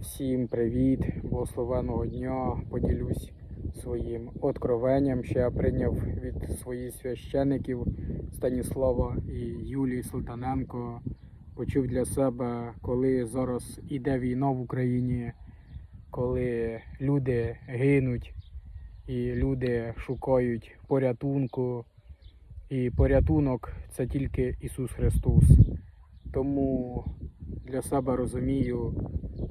Всім привіт, благословеного дня. Поділюсь своїм откровенням, що я прийняв від своїх священиків Станіслава і Юлії Султаненко. Почув для себе, коли зараз іде війна в Україні, коли люди гинуть і люди шукають порятунку. І порятунок це тільки Ісус Христос. Тому для себе розумію,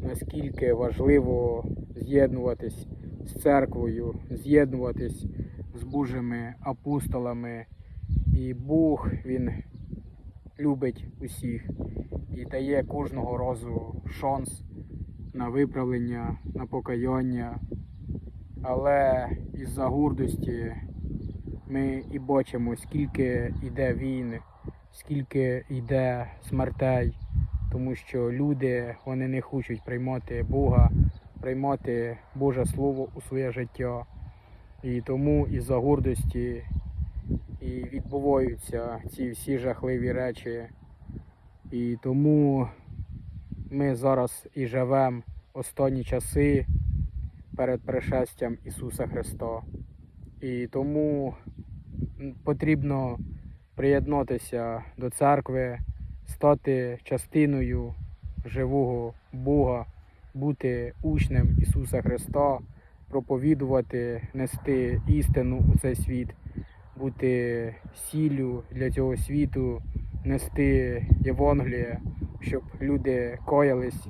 наскільки важливо з'єднуватись з церквою, з'єднуватись з Божими апостолами. І Бог Він любить усіх і дає кожного разу шанс на виправлення, на покаяння. Але із-за гордості ми і бачимо, скільки йде війн, скільки йде смертей, тому що люди вони не хочуть приймати Бога, приймати Боже Слово у своє життя. І тому із-за гордості і відбуваються ці всі жахливі речі. І тому ми зараз і живемо останні часи перед пришестям Ісуса Христа. І тому потрібно приєднатися до церкви, стати частиною живого Бога, бути учнем Ісуса Христа, проповідувати, нести істину у цей світ, бути сіллю для цього світу, нести Євангеліє, щоб люди коялись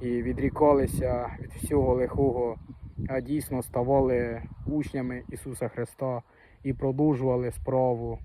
і відрікалися від всього лихого, а дійсно ставали учнями Ісуса Христа і продовжували справу